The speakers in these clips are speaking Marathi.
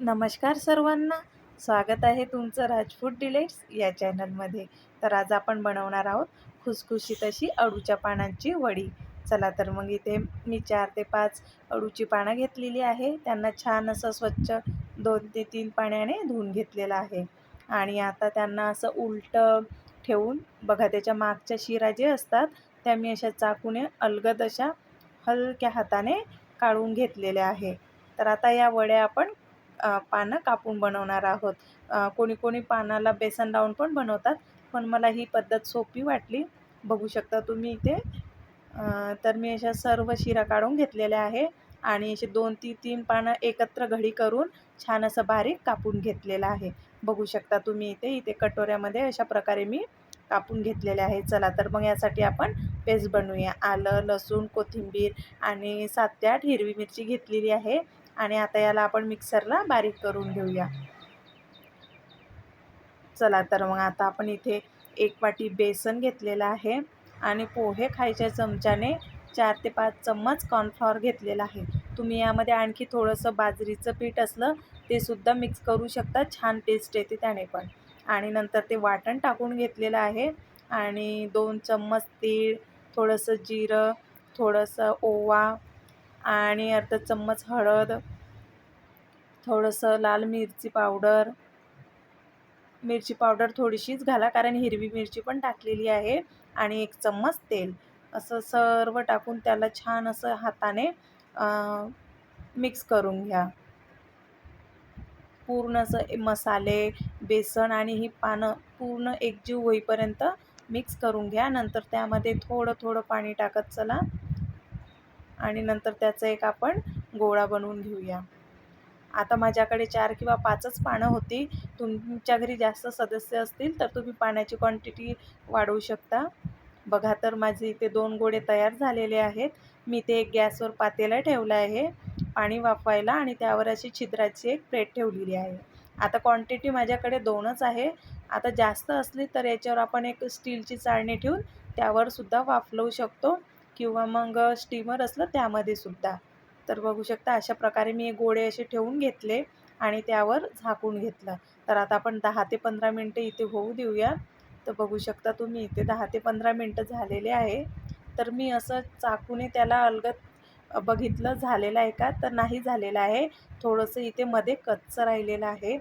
नमस्कार सर्वांना. स्वागत आहे तुमचं राजफूड डिलेट्स या चॅनलमध्ये. तर आज आपण बनवणार आहोत खुसखुशीत अशी अळूच्या पानांची वडी. चला तर मग इथे मी चार ते पाच अळूची पानं घेतलेली आहे. त्यांना छान असं स्वच्छ दोन ते तीन पाण्याने धुवून घेतलेलं आहे. आणि आता त्यांना असं उलटं ठेवून बघा त्याच्या मागच्या शिरा जे असतात त्या मी अशा चाकूने अलगद अशा हलक्या हाताने काढून घेतलेल्या आहे. तर आता या वड्या आपण पानं कापून बनवणार आहोत. कोणी कोणी पानाला बेसन लावून पण बनवतात पण मला ही पद्धत सोपी वाटली. बघू शकता तुम्ही इथे. तर मी अशा सर्व शिरा काढून घेतलेल्या आहे आणि असे दोन ती तीन पानं एकत्र घडी करून छान असं बारीक कापून घेतलेलं आहे. बघू शकता तुम्ही इथे इथे कटोऱ्यामध्ये अशा प्रकारे मी कापून घेतलेले आहे. चला तर मग यासाठी आपण पेस्ट बनवूया. आलं लसूण कोथिंबीर आणि सात ते आठ हिरवी मिरची घेतलेली आहे. आणि आता याला आपण मिक्सरला बारीक करून घेऊया. चला तर मग आता आपण इथे एक वाटी बेसन घेतलेलं आहे आणि पोहे खायच्या चमच्याने चार ते पाच चम्मच कॉर्नफ्लॉवर घेतलेला आहे. तुम्ही यामध्ये आणखी थोडंसं बाजरीचं पीठ असलं ते सुद्धा मिक्स करू शकता. छान टेस्ट येते त्याने पण. आणि नंतर ते वाटण टाकून घेतलेलं आहे. आणि दोन चम्मच तीळ थोडंसं जिरं थोडंसं ओवा आणि अर्धा चम्मच हळद थोडंसं लाल मिरची पावडर. मिरची पावडर थोडीशीच घाला कारण हिरवी मिरची पण टाकलेली आहे आणि एक चम्मच तेल. असं सर्व टाकून त्याला छान असं हाताने मिक्स करून घ्या. पूर्ण असं मसाले बेसन आणि ही पानं पूर्ण एकजीव होईपर्यंत मिक्स करून घ्या. नंतर त्यामध्ये थोडं थोडं पाणी टाकत चला. आणि नंतर त्याचं एक आपण गोळा बनवून घेऊया. आता माझ्याकडे चार किंवा पाचच पानं होती. तुमच्या घरी जास्त सदस्य असतील तर तुम्ही पाण्याची क्वांटिटी वाढवू शकता. बघा तर माझे इथे दोन गोळे तयार झालेले आहेत. मी ते एक गॅसवर पातेला ठेवलं आहे पाणी वाफवायला आणि त्यावर अशी छिद्राची एक प्लेट ठेवलेली आहे. आता क्वांटिटी माझ्याकडे दोनच आहे. आता जास्त असली तर याच्यावर आपण एक स्टीलची चाळणी ठेवून त्यावर सुद्धा वाफलवू शकतो. किंवा मग स्टीमर असलं त्यामध्ये सुद्धा. तर बघू शकता अशा प्रकारे मी गोळे असे ठेवून घेतले आणि त्यावर झाकून घेतलं. तर आता आपण दहा ते पंधरा मिनटं इथे होऊ देऊया. तर बघू शकता तुम्ही इथे दहा ते पंधरा मिनटं झालेले आहे. तर मी असं चाकूने त्याला अलगत बघितलं झालेलं आहे का? तर नाही झालेलं आहे. थोडंसं इथे मध्ये कच्चं राहिलेलं आहे.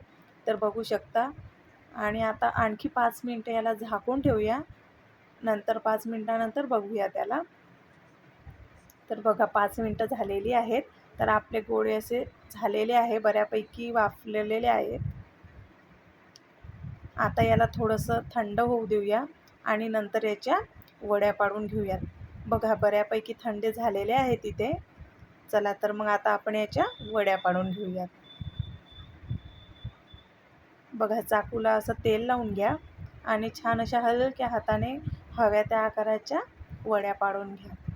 तर बघू शकता. आणि आता आणखी पाच मिनटं याला झाकून ठेवूया. नंतर पाच मिनटानंतर बघूया त्याला. तर बघा पाच मिनटं झालेली आहेत. तर आपले गोळे असे झालेले आहे बऱ्यापैकी वाफलेले आहेत. आता याला थोडंसं थंड होऊ देऊया आणि नंतर याच्या वड्या पाडून घेऊयात. बघा बऱ्यापैकी थंड झालेले आहेत इथे. चला तर मग आता आपण याच्या वड्या पाडून घेऊयात. बघा चाकूला असं तेल लावून घ्या आणि छान अशा हलक्या हाताने हव्या त्या आकाराच्या वड्या पाडून घ्या.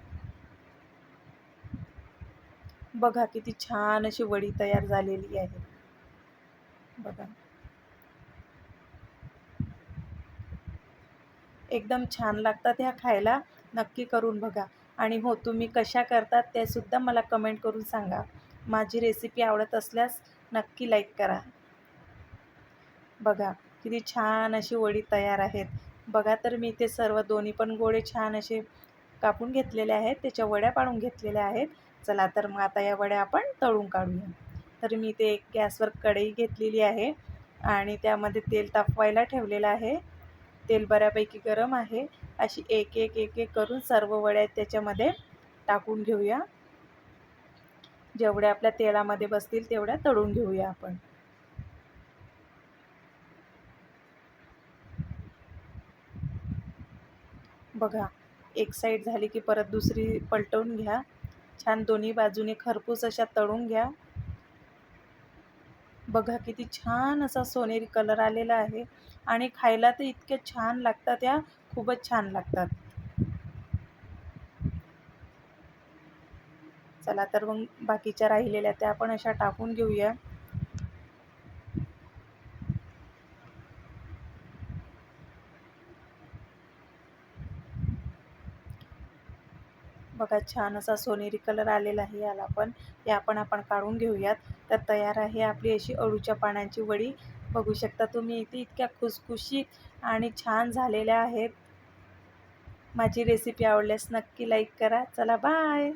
बघा किती छान अशी वडी तयार झालेली आहे. बघा. एकदम छान लागतात ह्या खायला. नक्की करून बघा. आणि हो तुम्ही कशा करतात ते सुद्धा मला कमेंट करून सांगा. माझी रेसिपी आवडत असल्यास नक्की लाईक करा. बघा किती छान अशी वडी तयार आहेत. बघा तर मी ते सर्व दोन्ही पण गोळे छान असे कापून घेतलेले आहेत. त्याच्या वड्या पाडून घेतलेल्या आहेत. चला तर मग आता या वड्या आपण तळून काढूया. तर मी ते एक गॅसवर कढई घेतलेली आहे आणि त्यामध्ये तेल तापवायला ठेवलेलं आहे. तेल बऱ्यापैकी गरम आहे. अशी एक एक एक एक करून सर्व वड्या त्याच्यामध्ये टाकून घेऊया. जेवढ्या आपल्या तेलामध्ये बसतील तेवढ्या तळून घेऊया आपण. बघा एक साईड झाली की परत दुसरी पलटवून घ्या. छान दोन्ही बाजूने खरपूस अशा तळून घ्या. बघा किती छान असा सोनेरी कलर आलेला आहे आणि खायला तर इतक्या छान लागतात या खूपच छान लागतात. चला तर मग बाकीच्या राहिलेल्या त्या आपण अशा टाकून घेऊया. बघा छान असा सोनेरी कलर आलेला आहे याला पण. या पण आपण काढून घेऊयात. तर तयार आहे आपली अशी अळूच्या पानांची वडी. बघू शकता तुम्ही इथे इतक्या खुसखुशीत आणि छान झालेल्या आहेत. माझी रेसिपी आवडल्यास नक्की लाईक करा. चला बाय